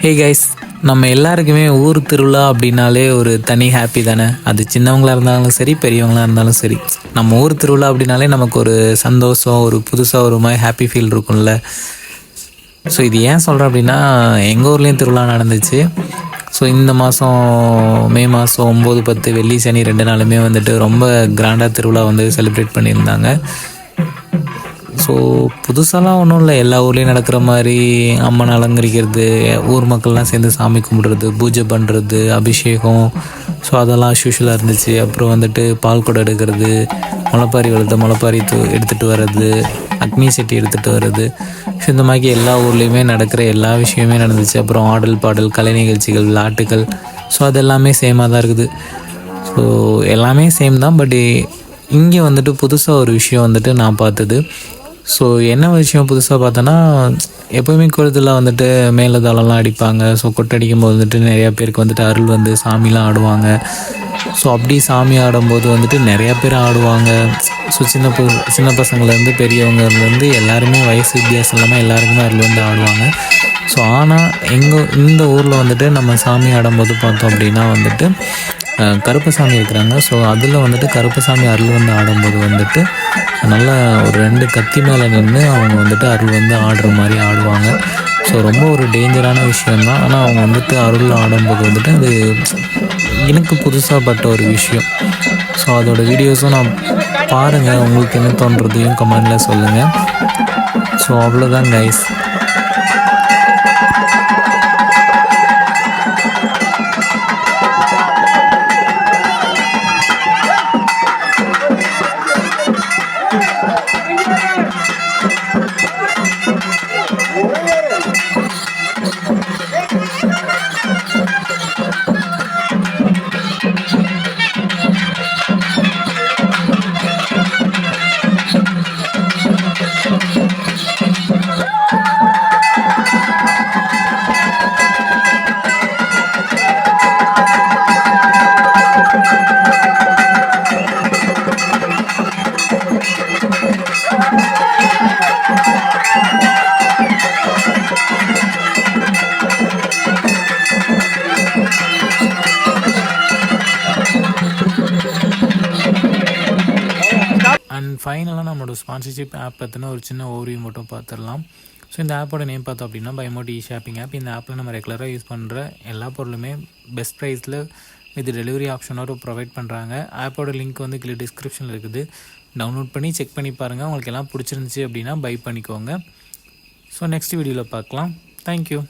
Hey guys நம்ம எல்லாருக்குமே ஊர் திருவிழா அப்படின்னாலே ஒரு தனி ஹாப்பி தானே? அது சின்னவங்களாக இருந்தாலும் சரி பெரியவங்களா இருந்தாலும் சரி. நம்ம ஊர் திருவிழா அப்படின்னாலே நமக்கு ஒரு சந்தோஷம் ஒரு புதுசாக ஒரு மாதிரி ஹாப்பி ஃபீல் இருக்கும்ல. ஸோ இது ஏன் சொல்கிறேன் அப்படின்னா எங்கள் ஊர்லேயும் திருவிழா நடந்துச்சு. ஸோ இந்த மாதம் மே மாதம் ஒம்பது பத்து வெள்ளி சனி ரெண்டு நாளுமே வந்துட்டு ரொம்ப கிராண்டாக திருவிழா வந்து செலிப்ரேட் பண்ணியிருந்தாங்க. ஸோ புதுசாலாம் ஒன்றும் இல்லை. எல்லா ஊர்லேயும் நடக்கிற மாதிரி அம்மன் அலங்கரிக்கிறது ஊர் மக்கள்லாம் சேர்ந்து சாமி கும்பிடுறது பூஜை பண்ணுறது அபிஷேகம். ஸோ அதெல்லாம் யூஷுவலாக இருந்துச்சு. அப்புறம் வந்துட்டு பால் குடம் எடுக்கிறது முளைப்பாரி வளர்த்து முளைப்பாரி தூ எடுத்துகிட்டு வர்றது அக்னி செட்டி எடுத்துகிட்டு வர்றது. ஸோ இந்த மாதிரி எல்லா ஊர்லேயுமே நடக்கிற எல்லா விஷயமே நடந்துச்சு. அப்புறம் ஆடல் பாடல் கலை நிகழ்ச்சிகள் விளையாட்டுகள். ஸோ அது எல்லாமே சேமாக தான் இருக்குது. ஸோ எல்லாமே சேம் தான். பட் இங்கே வந்துட்டு புதுசாக ஒரு விஷயம் வந்துட்டு நான் பார்த்தது. ஸோ என்ன விஷயம் புதுசாக பார்த்தோன்னா எப்போவுமே குளத்தில் வந்துட்டு மேலதாளம்லாம் அடிப்பாங்க. ஸோ கொட்டடிக்கும் போது வந்துட்டு நிறையா பேருக்கு வந்துட்டு அருள் வந்து சாமிலாம் ஆடுவாங்க. ஸோ அப்படி சாமி ஆடும்போது வந்துட்டு நிறையா பேர் ஆடுவாங்க. ஸோ சின்ன பு சின்ன பசங்கள்லேருந்து பெரியவங்கலேருந்து எல்லாருமே வயசு வித்தியாசம் இல்லாமல் எல்லாருக்குமே அருள் வந்து ஆடுவாங்க. ஸோ ஆனால் எங்கள் இந்த ஊரில் வந்துட்டு நம்ம சாமி ஆடும்போது பார்த்தோம் அப்படின்னா வந்துட்டு கருப்பசாமி இருக்கிறாங்க. ஸோ அதில் வந்துட்டு கருப்பசாமி அருள் வந்து ஆடும்போது வந்துட்டு நல்லா ஒரு ரெண்டு கத்தி மேலே நின்று அவங்க வந்துட்டு அருள் வந்து ஆடுற மாதிரி ஆடுவாங்க. ஸோ ரொம்ப ஒரு டேஞ்சரான விஷயம்தான். ஆனால் அவங்க வந்துட்டு அருள் ஆடும்போது வந்துட்டு அது எனக்கு புதுசாக பட்ட ஒரு விஷயம். ஸோ அதோடய வீடியோஸும் நான் பாருங்கள் உங்களுக்கு என்ன தோன்றதையும் கமெண்டில் சொல்லுங்கள் ஸோ அவ்வளோதான் கைஸ் அண்ட் ஃபைனலாக நம்மளோட ஸ்பான்சர்ஷிப் ஆப் பற்றின ஒரு சின்ன ஓவியம் மட்டும் பார்த்துடலாம் ஸோ இந்த ஆப்போட நேம் பார்த்தோம் அப்படின்னா பைமோட்டி இ ஷாப்பிங் ஆப் இந்த ஆப்பில் நம்ம ரெகுலராக யூஸ் பண்ணுற எல்லா பொருளுமே பெஸ்ட் ப்ரைஸில் வித் டெலிவரி ஆப்ஷனோட ப்ரொவைட் பண்ணுறாங்க ஆப்போட லிங்க் வந்து கீழே டிஸ்கிரிப்ஷனில் இருக்குது. டவுன்லோட் பண்ணி செக் பண்ணி பாருங்கள் உங்களுக்கு எல்லாம் பிடிச்சிருந்துச்சி அப்படின்னா பை பண்ணிக்கோங்க. ஸோ நெக்ஸ்ட் வீடியோவில் பார்க்கலாம். தேங்க்யூ